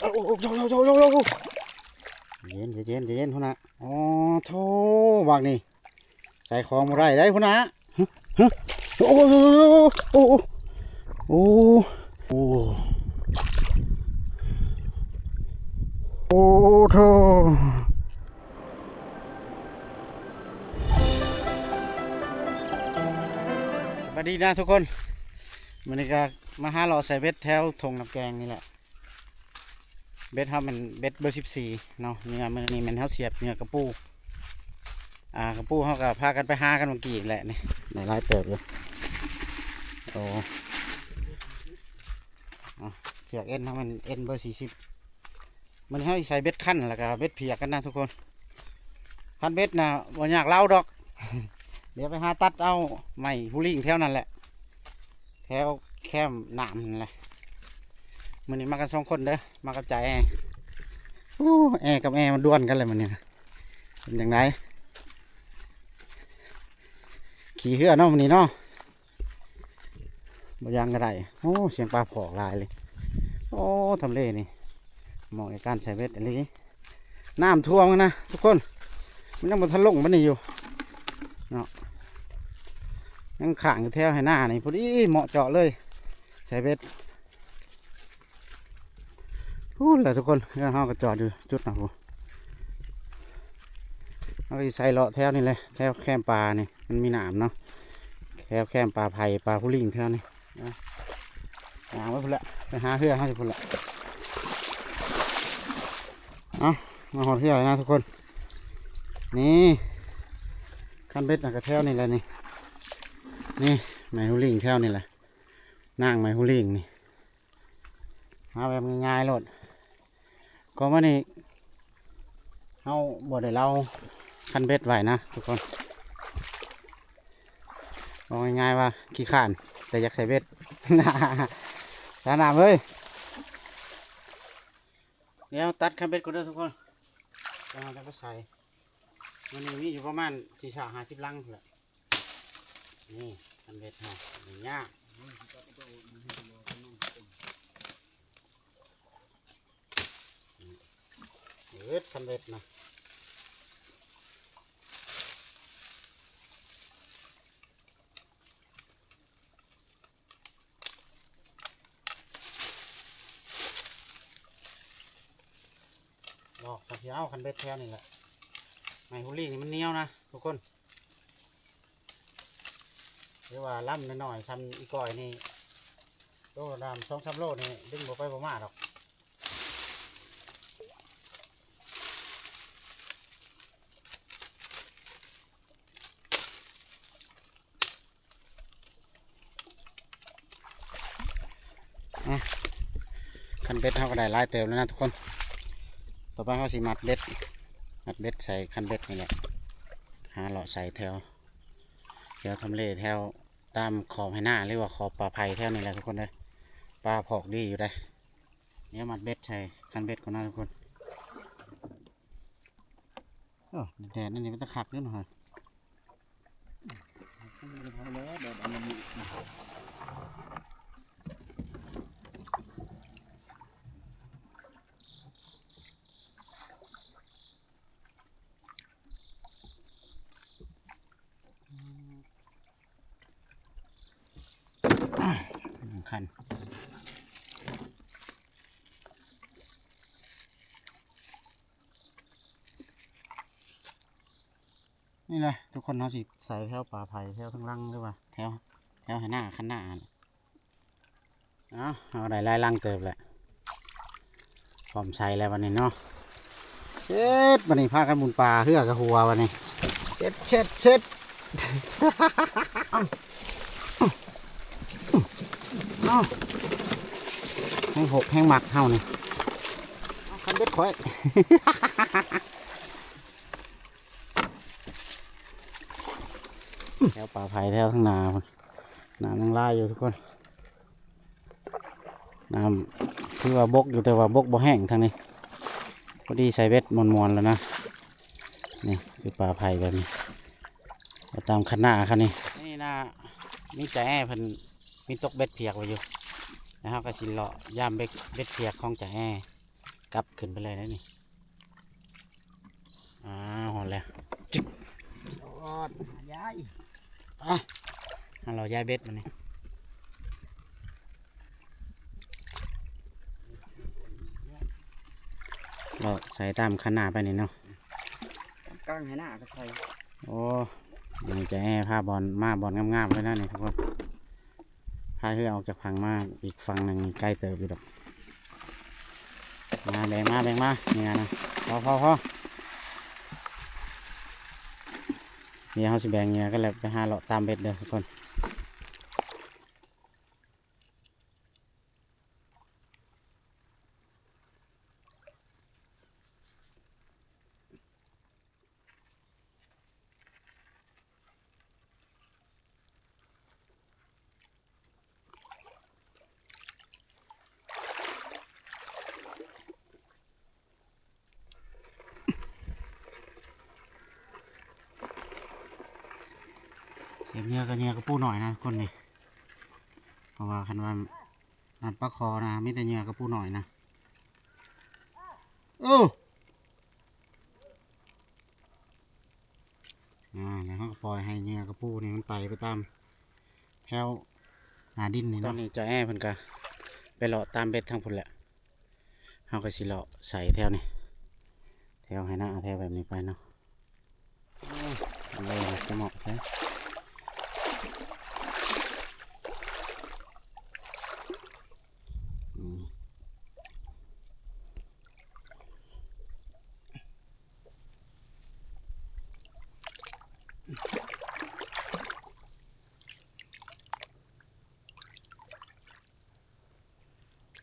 โอ้โหโยโยโยโยโยเย็นเย็นเย็นพุ่นนะอ๋อโธ่วางนี่ใส่ของได้ได้พุ่นนะฮึฮึโอ้โหโอ้โหโอ้โหโอ้โอ้โธ่สวัสดีนะทุกคนมันนี้ก็มาหาเราใส่เบ็ดแถวทงน้ำแกงนี่แหละ เบ็ดเขามันเบ็ดเบอร์สิบสี่เนาะเนื้อมันนี่มันเขาเสียบเนื้อกระปูอ่ากระปูเขาก็พากันไปหากันเมื่อกี้แหละนี่ในไล่เติบอยู่โอ้เสียกเอ็นเขามันเอ็นเบอร์สี่สิบมันเขาใส่เบ็ดขั้นแล้วก็เบ็ดเพียกกันนะทุกคนพันเบ็ดนะบ่อยากเล่าดอก เดี๋ยวไปหาตัดเอาไม้ผู้ลิงแถวนั้นแหละแถวแคมหนามนั่นแหละ มันนี้มากันสองคนเด้อมากับใจแอร์โอ้แอร์กับแอร์มันด้วนกันเลยมันเนี่ยเป็นอย่างไรขี่เหือเนาะมันนี้เนาะบยางก็ได้โอ้เสียงปลาผอกลายเลย โอ้ทำเลนี่เหมาะในการใส่เบ็ดอะไรนี้น้ำท่วมนนะทุกคน มันยังบนทะลงมันนี่อยู่เนาะยังขังอยู่แถวให้หน้านี่พอดีเหมาะเจาะเลยใส่เบ็ด พูดเลยทุกคนเฮ้าก็จอดอยู่จุดนะผมเอาไปใส่เลาะแถวนี่เลยแถวแคมปลานี่มันมีหนามเนาะแถวแคมปลาไผ่ปลาผู้ลิงแถวนี้นะหาไว้พุ่นละไปหาเพื่อให้พุ่นละเอามาหอดเพื่อนะทุกคน นี่คันเบ็ดนะก็แถวนี่แหละนี่นี่ไม้ผู้ลิงแถวนี่แหละนั่งไม้ผู้ลิงนี่หาแบบง่ายๆโลด ก็มานี่เอาบ่ได้เราคันเบ็ดไหวนะทุกคนบอกง่ายๆว่าขี้ข้าน แต่อยากใส่เบ็ดสานามเอ้ยเดี๋ยวตัดคันเบ็ดก็ได้อทุกคนแล้วเราจะไปใส่มันนี่มีอยู่ประมาณสี่ชาห้าสิบลังแหละนี่คันเบ็ดเนาะอย่างยาก เอ็ดคันเบ็ดนะดอกกระเทียมคันเบ็ดแท้นี่แหละไม้ฮูลี่นี่มันเหนียวนะทุกคนหรือว่าล่ำหน่อยๆซ้ำอีกอยนี่โลดามสองสามโลนี่ดึงบ่ไปบ่มาดอก คัน เบ็ดเขาก็ได้ลายเติมแล้วนะทุกคน ต่อไปเขาสิมัดเบ็ด มัดเบ็ดใส่คันเบ็ดนี่แหละ หาเลาะใส่แถวแถวทำเลแถวตามขอบให้หน้าเรียกว่าขอบปลาไผ่แถวนี่แหละทุกคนเลยปลาผอกดีอยู่ได้เนี่ยมัดเบ็ดใส่คันเบ็ดก่อนนะทุกคนอแดดนั่นนี่มันจะขักนิดหน่อยสำคัญ นี่เลยทุกคนเขาสิใส่แถวป่าไผ่แถวทั้งรังหรือว่าแถวแถวให้หน้าขันหน้าน่ะเอาเอาได้ลายลังเติบแหละพร้อมใส่แล้ววันนี้เนาะเช็ดวันนี้พากันหมุนปลาเฮือกกับหัววันนี้เช็ดเช็ดเช็ด เอาแห้งหกแห้งหมักเท่านี่เอาคันเบ็ดข่อยแถวป่าไผ่แถวทั้งนาพุ่นน้ำยังไลายอยู่ทุกคนน้ำคือว่าบกอยู่แต่ว่าบกบ่แห้งทางนี้พอดีใส่เบ็ดมวนๆแล้วนะนี่คือป่าไผ่แบบนี้ตามคันหน้าคันนี้นี่นะมีใจแอ้เพิ่น มีตกเบ็ดเพียกไว้อยู่นะครับก็สิเลาะย่ามเบ็ดเบ็ดเพียกของใจแอ้กลับขึ้นไปเลยนะนี่อ้าวหอนแล้วอดย้ายอะเอาเราย้ายเบ็ดมานี่เราใส่ตามขนาดไปนี่เนาะกลางให้หน้าก็ใส่ โอ้ยังจะแห่ผ้าบอลมาบอลงามๆเลยนะนี่ทุกคน พาเพื่อออกจากฝั่งมาอีกฝั่งหนึ่งใกล้เติบอยู่ดอกมาแบ่งมาแบ่งมานี่นะพอพอพอเนี่ยเขาสิแบ่งเนี่ยก็เลยไปหาเลาะตามเบ็ดเด้อทุกคน ก็บเนื้อก็เนื้อก็ปูหน่อยนะคนนี่เพราะว่าคันว่านัดปลาคอนะไมีแต่เนื้อก็ปูหน่อยนะโอ้อ่าแล้วเขาก็ปล่อยให้เนื้อกับปูนี่มันไต่ไปตามแถวหนาดินนี่เนาะตอนนี้จะแอ้เพิ่นก็ไปเลาะตามเบ็ดทางพุ่นแหละเขาก็สิเลาะใส่แถวนี่แถวให้หน้าแถวแบบนี้ไปเนาะเอาเลยนะสมองใช่ อืม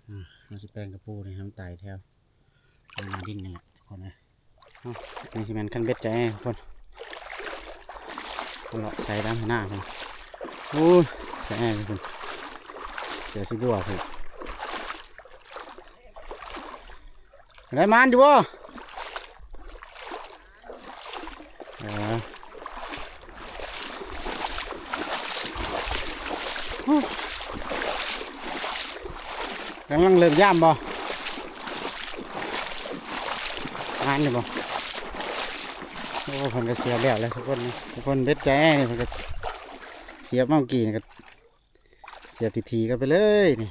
อะเราจะแปลงกระปูนี่ให้มันไต่แถวทางหน้าดินนี่แหละทุกคนเลยเอานี่สิแมันขั้นเบ็ดใจแอ้ทุกคนคนเลาะใส่ด้า นหน้าคนโอ้ยใจแอ้ทุกคนเดี๋ยวสิบัวคืออะไรมันอยู่บ่เออกำลังเริ่มย่ามบ่งานอยู่บ่โอ้เพิ่นก็เสียแล้วเลยทุกคนทุกคนเบ็ดแจ้นี่เพิ่นก็ สียบเมื่อกี้นี่ก็เสียบทีๆกันไปเลยนี่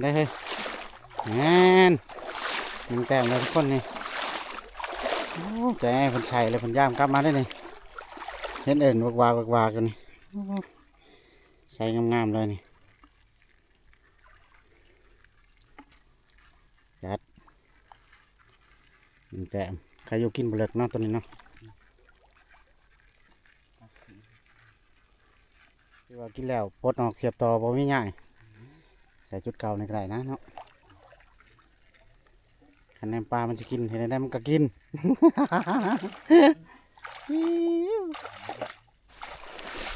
ได้เฮ้ยแน่นหนึ่งแต้มเลยทุกคนนี่โอ้ใจแอ้เพันชัยเลยเพันย่ามกลับมาได้นี่เห็นเอิญวกวากวกวากันนี่ใส่งามๆเลยนี่จัด หนึ่งแต้มใครอยู่กินบุเล็กเนาะตัวนี้เนาะที่ว่ากินแล้วปลดออกเสียบต่อบ่มีง่ายใส่จุดเก่าในกระไดนะเนาะคันแนมปลามันจะกินเห็นได้มันก็กิน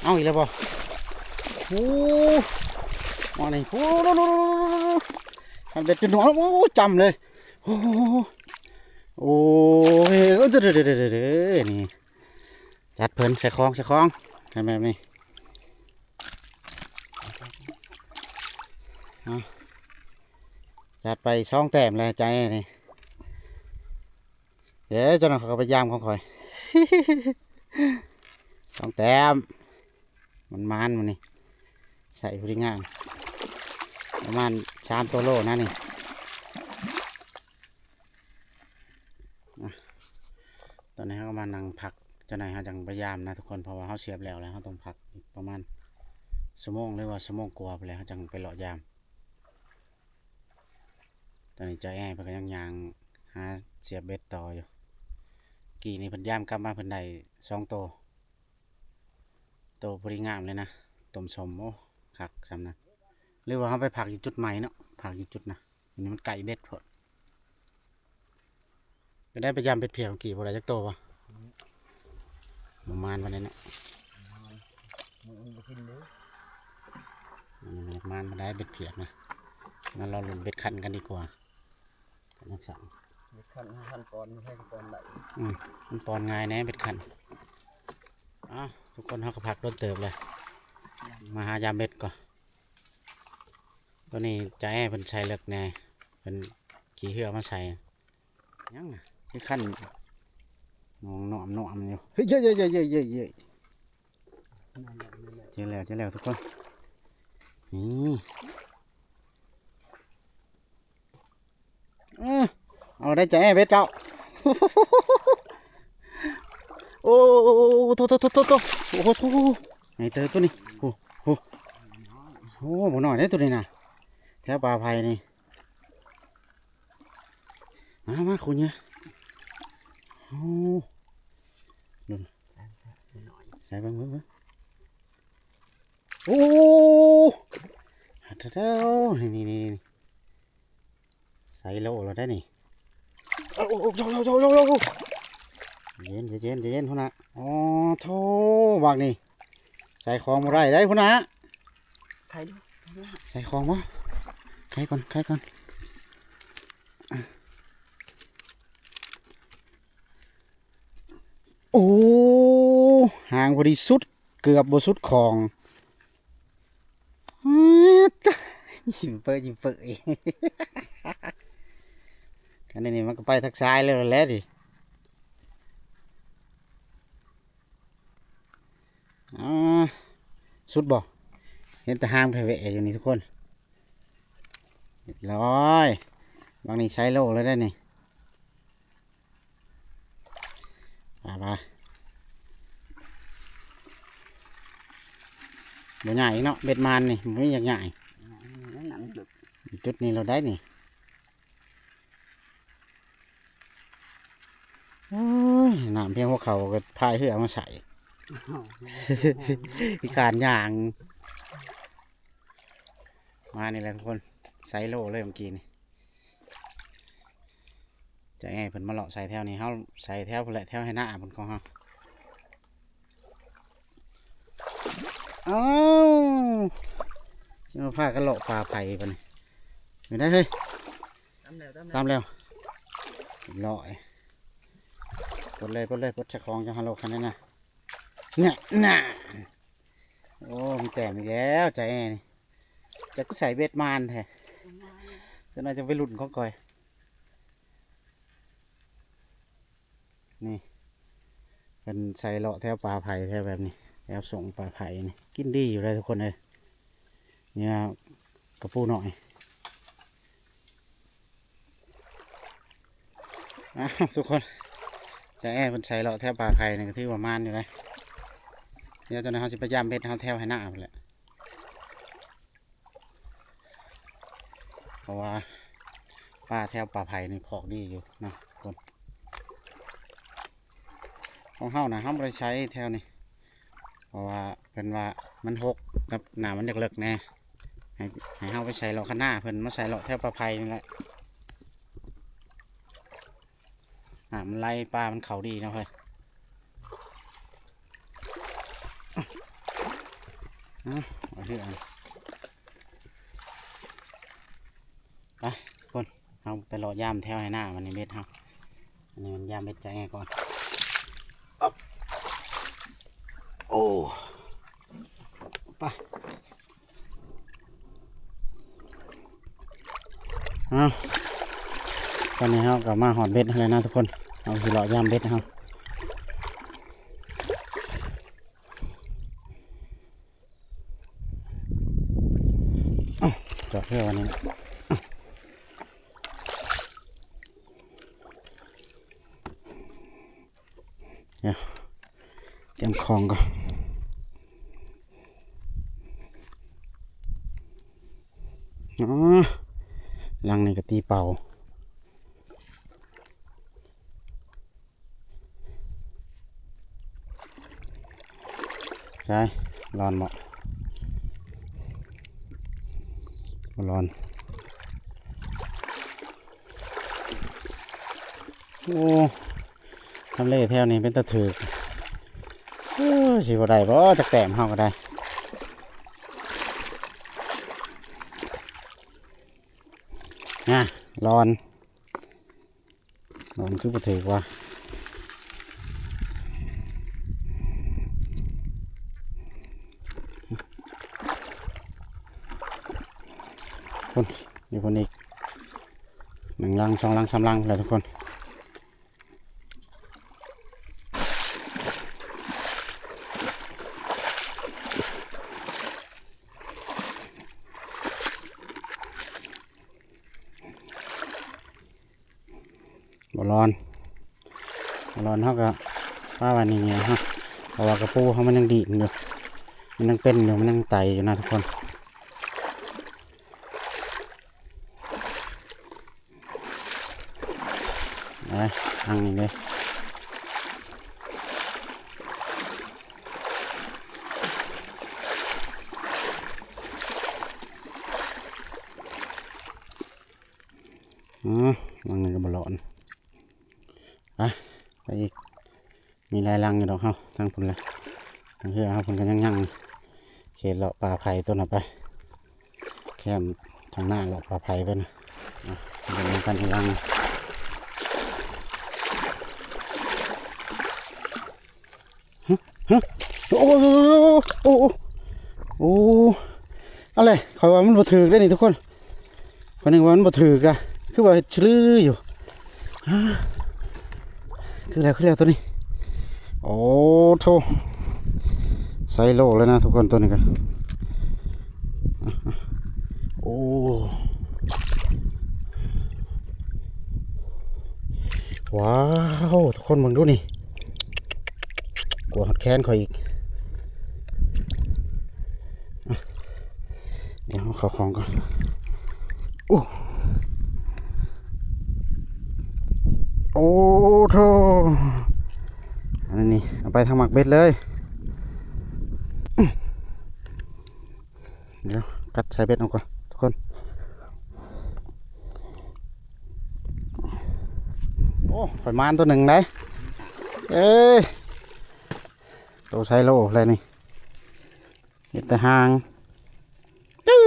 เอาอีกแล้วบ่โอ้มานี่โอ้โหคันเบ็ดจนหัวโอ้จำเลยโอ้ โอ้ยเออเด้อเด้อเด้อเด้อเด้อนี่จัดเพลินใส่คลองใส่คลองกันแบบนี้จัดไปช่องแต้มเลยใจนี่เดี๋ยวเจ้าหน้าเขาไปยามของคอยสองแต้มมันมานมันนี่ใส่พอดีงามประมาณสามตัวโลนะนี่อะ ตอนนี้เขาก็มานั่งพักเจ้าหน้าเขาจังพยายามนะทุกคนเพราะว่าเขาเสียบแล้วแล้วเขาต้องพักประมาณชั่วโมงหรือว่าชั่วโมงกว่าไปแล้วเขาจังไปเลาะยาม ตอนนี้ใจแอ้เพิ่นก็ยังยางหาเสียบเบ็ดต่ออยู่ กี่นี่เพิ่นยามกลับมาเพิ่นได้สองโตวโตพอดีงามเลยนะต้มสมโอ้คักสำนะหรือว่าเขาไปผักอยู่จุดใหม่เนาะผักอยู่จุดนะอันนี้มันไก่เบ็ดพอด ไปได้ไปยามเบ็ดเพียวกี่บ่ได้จักโตวะประมาณวันนี้เนาะมึงบ่กินเด้ออืมประมาณมาได้เบ็ดเพียกนะงั้นเราลุ้นเบ็ดคันกันดีกว่ากันนักสั่งเด็กขั้นขั้นปอนไม่ใช่ปอนไหลอืมมันปอนง่ายแน่เป็ดขันอ้าวทุกคนเขาก็พักรถเติบเลยยามมาหายามเบ็ดก่อนตัวนี้ใจะให้เพิ่นใช้เลิกแน่เพิ่นขี่เหือมาใส่ยังน่ะ ที่ขั้นนองหนอมหนอมอยู่เฮ้ยเยอะเยอะเยอะเยอะเยอะเยอะนั่นแหละนั่นแหละเจอแล้วเจอแล้วทุกคนนี่เออเอาได้ใจแอ้เบ็ดเจ้าโอ้โอ้โอ้โตโตโตโตโตโอ้โหโถไหนเตอตัวนี้โอ้โหโอ้โหหน่อยได้ตัวนี้นะแถวปลาไผ่นี่มามาคุณเนี่ย โอ้แซ่บแซ่บหน่อยใส่เบิ่งเบิ่งเบิ่งโอ้ฮัทเจ้านี่นี่นี่นี่ใส่โลเราได้นี่โอ้โอ้โอ้โยโยโยโยโยเย็นเย็นเย็นพุ่นนะอ๋อโธ่วางนี่ ใส่ของมาได้ได้พุ่นนะใครดูใส่ของวะใครก่อนใครก่อนอะ โอ้ห่างพอดีสุดเกือบบสุดของอ๊ดจ้ะยิ้มเปื่อยยิ้มเปยกันนี้มันก็ไปทักซ้ายเลยแล้วดิอ่าสุดบ่เห็นแต่ห้างไปเวะอยู่นี่ทุกคนเรียบร้อยบางนี่ใช้โลเลยได้นี่ ไปไปบ่ใหญ่เนาะเบ็ดมันนี่ไม่อยากใหญ่นั่นหนังดึกจุดนี้เราได้นี่โอ้ยน้ำเพียงหัวเขาก็พายเหือมาใส่พิการอย่าง มานี่แหละทุกคนไซโลเลยเมื่อกี้นี่ จะให้เพิ่นมาเลาะใส่แถวนี้เฮาใส่แถวพุ่นแหละแถวให้หน้าเพิ่นของเฮาเอ้าจะมาพากันเลาะปลาไผ่ปะนี่ไม่ได้เฮ้ยตามแล้วตามแล้วตามแล้วเลาะไอ้กดเลยกดเลยกดชักของจังฮัลโหลคันนั้นนะเนี่ยน่ะโอ้มีแต่มีกแล้วใจแอนี่จะก็ใส่เบ็ดมานแท้จะน่าจะไปหลุดของก่อย นี่เป็นใส่เลาะแถวปลาไผ่แถวแบบนี้แถวส่งปลาไผ่นี่กินดีอยู่เลยทุกคนเลยเนี่ยกระปูหน่อยอ้าวทุกคนใจแอเป็นใส่เลาะแถวปลาไผ่นี่ก็ถือว่ามานอยู่เลยเดี๋ยวจะนะเขาสิพยายามเบ็ดเขาแถวให้หน้าไปแหละเพราะว่าป้าแถวป่าไผ่นี่พอกดีอยู่นะคน ของเฮานะเฮาไม่ได้ใช้แถวนี้เพราะว่าเป็นว่ามันหกกับหนามันเล็กๆแน่ให้ให้เฮาไปใส่เลาะข้างหน้าเพิ่นมาใส่เลาะแถวป่าไผ่นี่แหละอ่ามันไล่ปลา มันเขาดีนะเพื่อนเอาที่อันไปคนเอาไปรอย่ามแถวให้หน้ามันในเม็ดเฮาอันนี้มันย่ามเม็ดใจไงก่อนอ๊อบโอ้ไปเอาตอนนี้เฮากับมาหอดเบ็ดแล้วนะทุกคน เอาสิรอย่ามเบ็ดเฮาจอดเพื่อวันนี้เดี๋ยวเตรียมของก่อนอ๋อีเป่าใช่ร้อนเหมาะร้อน โอ้ทำเลแถวนี้เป็นตะถือโอ้สิบ่ได้บ่จักแต้มเฮาก็ได้ ร้อนร้อนคือประเทศว่าคนอยู่คนอีกหนึ่งลังสองลังสามลังแล้วทุกคน ว่าวันนี้ไงฮะเพราะว่ากระปูเขามันยังดีอยู่มันยังเป็นอยู่มันยังไตอยู่นะทุกคน Đấy, ăn nhìn đi. Đó, lần này cái bò lộn. À, cái gì? มีลายลังอยู่ดอกเฮาทางพุ่นละทางเฮือเฮาพุ่นกันยังยังเขตเลาะป่าไผ่ตัวน่ะไป แคมทางหน้าเลาะป่าไผ่ไปนะเป็นกันอีกลังโอ้โหโอ้โหโอ้โหอะไรเขาว่ามันบ่ถือได้นี่ทุกคนคนหนึ่งว่ามันบ่ถือกะคือว่าชลืออยู่ฮะคือแล้วคือแล้วตัวนี้ โอ้โถไซโลแล้วนะทุกคนตัวนี้กันอะอะโอ้ว้าว ทุกคนมึงดูนี่กลัวหักแค้นเขาอีกเดี๋ยวเอาเข้าของก่อนอู้โอ้โธ่ นนี้นี่เอาไปทางหมักเบ็ดเลย เดี๋ยวกัดใส่เบ็ดเอาก่อนทุกคน โอ้ปล่อยมานตัวหนึ่งได้เอ้ยตัวไซโลอะไรนี่เห็ดแต่หางจื้อ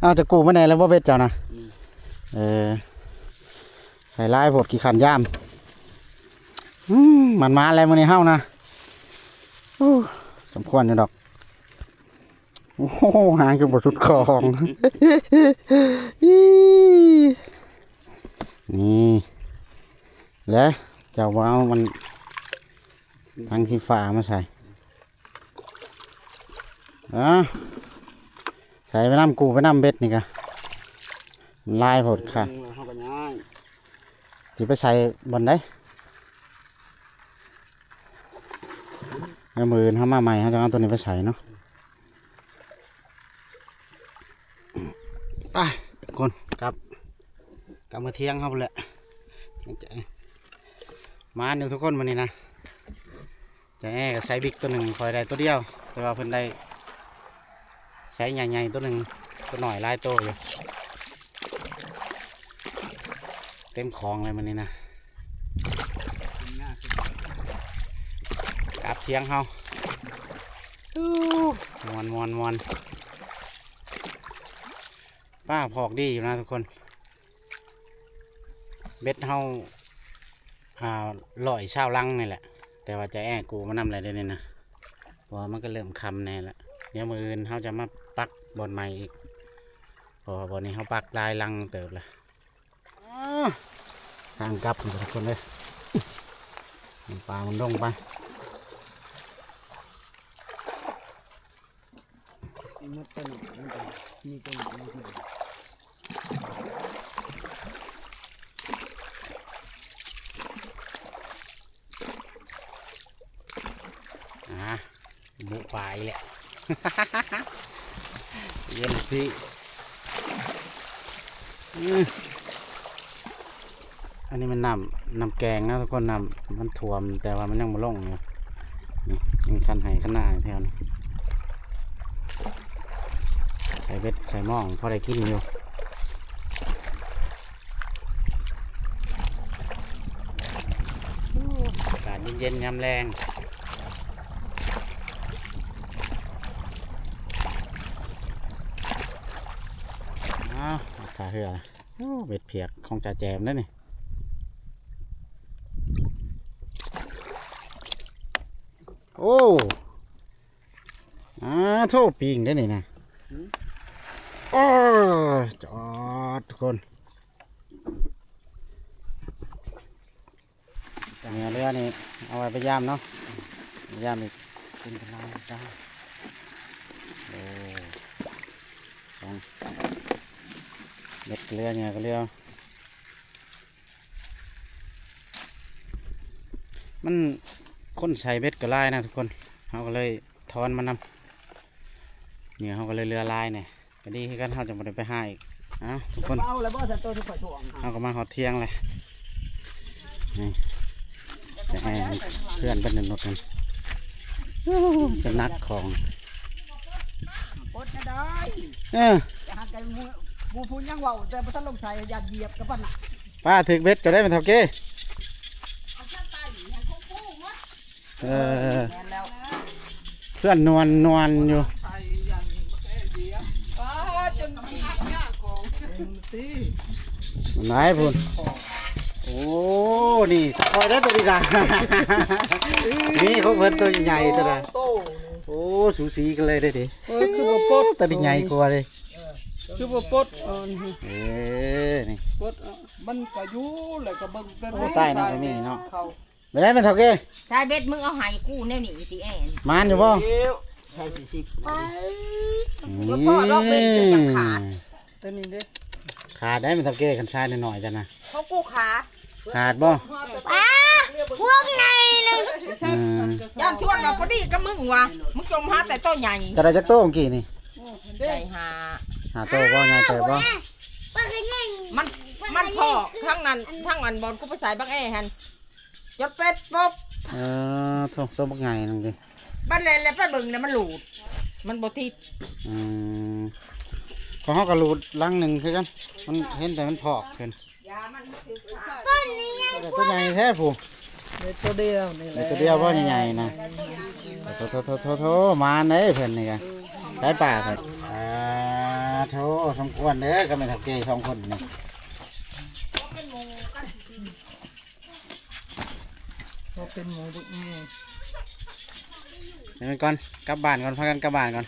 เอาจะกูไมาไหนแล้วว่าเบ็ดเจ้านะเออใส่ลายบดกี่ขันย่าม มมันมาอะไรมาในเฮ้านะอู้สมควรอยู่ดอก โอ้โหหางจนบดสุดของอี้นี่ แล้วเจ้าว่ามันทั้งที่ฟ้ามาใส่อะใส่ไปน้ำกูไปน้ำเบ็ดนี่กะมันลายผดค่ะเฮาก็ย่ายสิไปใส่บนได้ เอามือเขามาใหม่เขาจะเอาตัวนี้ไปใส่เนาะไปคนกลับกลับมาเที่ยงเขาไปแหละมาหนึ่งทุกคนวันนี้นะจะแอกับไซบิ๊กตัวหนึ่งคอยได้ตัวเดียว แต่ว่าเพิ่นได้ใช้ใหญ่ๆตัวหนึ่งตัวหน่อยลายตัวอยู่เต็มของเลยมันนี่นะ กินง่ายขึ้น กลับ เทียงเฮามวนมวนมวนป้าพอกดีอยู่นะทุกคน เบ็ดเฮาอ่าลอยเช้าลังนี่แหละ แต่ว่าจะแอ้กูมานำอะไรได้นี่นะเพราะว่ามันก็เริ่มคำแน่ละเดี๋ยวมืออื่นเขาจะมาปักบนใหม่อีกเพราะว่าบนนี้เขาปักลายลังเติบละอ้าทางกลับทุกคนเลยปลามันลงไป มีมดตัวหนึ่งมันก็มีตัวหนึ่งมันก็อะหมูปลายแหละเย็นสิอันนี้มันนำนำแกงนะทุกคนนำมันท่วมแต่ว่ามันยังมาล่งอยู่นี่มีคันไห้ขางหนาดแถวนี้ ส่เบ็ดใส่หม้องพอได้กินอยู่อากาศเย็นๆยามแรงอ้าวขาเหือเบ็ดเพียกของจ่าแจมแล้วนี่โอ้อาโทษปิงได้นี่นะ โอ้จอดทุกคนเนี่ยเรือนี่เอาไว้ไปย่ามเนาะย่ามอีกกินกันได้จ้าโอ้สองเบ็ดเรือเนี่ยก็เรือมันคนใส่เบ็ดก็ไล่นะทุกคนเขาก็เลยทอนมันนำเนี่ยเขาก็เลยเรือลายเนี่ย ก็ดีคือกันเขาจะมาได้ไปหาอีกเอ้าทุกคนเอาแล้วบ่สัตว์ตัวที่ข่อยถ่วงเขาก็มาหอดเที่ยงเลยนี่แต่แอนเพื่อนเป็นหนึ่งนดกันอู้หูเป็นนักของปดนะได้เออจะหักใจมูมูพูนยังเว้าแต่บ่ทันลงใส่อย่าเหยียบกับมันน่ะป้าถึกเบ็ดจะได้เป็นเท่าเก้เออแม่นแล้วเพื่อนนวลนวลอยู่ ป้าจนมีหน้าของ ตีไหนพุ่นโอ้นี่คอยได้ตัวดีนะนี่เขาเพิ่นตัวใหญ่ๆตัวละโตโอ้สูสีกันเลยได้ดิเออคือบ่ปดตัวนี้ใหญ่กว่าเลยคือบ่ปดเออนี่เอ้นี่ปดเอามันก็อยู่แล้วก็เบิ่งแต่โอ้ใต้น้ำก็มีเนาะเขาไม่ได้เป็นเท่าเก้ชายเบ็ดมึงเอาให้กูแนวนี้ติแอนมานอยู่บ่ใส่สี่สิบบ่พอดอกเบ็ดเลยจังขาดตัวนี้เด้ ขาดได้เป็นเท่าเก้กันชายหน่อยๆจ้ะนะเขากูขาดขาดบ่พวกไงนึงไม่ใช่มันจะยามชวนมาพอดีกับมึงวะมึงจมหาแต่ต้นใหญ่จะได้จักโต้งกี่นี่ได้หาหาโต้บ่ไงเติบบ่มันมันพอทั้งนั้นทั้งอันบอลกูไปใส่บักแอหันยศเป็ดป๊บเออโต้ตัวบักไงนึงดิบ้านเลยแล้วไปเบิ่งเนี่ยมันหลุดมันบ่ติดอืม ของเฮาก็รูดลังหนึงคือกัน มันเห็นแต่มันพอกขึ้นยามันคือแต่ตัวใหญ่แท้ผู้เด็ดตัวเดียวนี่แหแต่ละตัวเดียวบ่ใหญ่ๆนะโทโทโทโทโทมาเด้เพิ่นนี่ก็ใช้ป่าเพิ่นอ่าโทสมควรเด้อก็ไม่นเท่าเก้สองคนนี่เขาเป็นหมูดุนี่เดี๋ยวก่อนกลับบ้านก่อนพากันกลับบ้านก่อน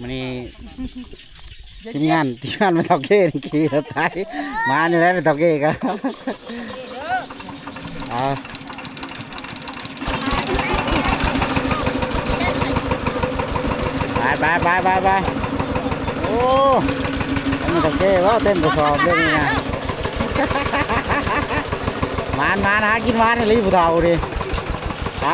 มันนี่ ทีมงานทีมงานเป็นเท่าเก้นี่ขี่รถไถมาอยู่ได้เป็นเท่าเก้กันเอาไปไปไปไปไปโอ้เป็นเท่าเก้ว่าเต็มกระสอบเรื่องนี้นะมานมานะกินมานนี่รีบผู้เฒ่าดิไป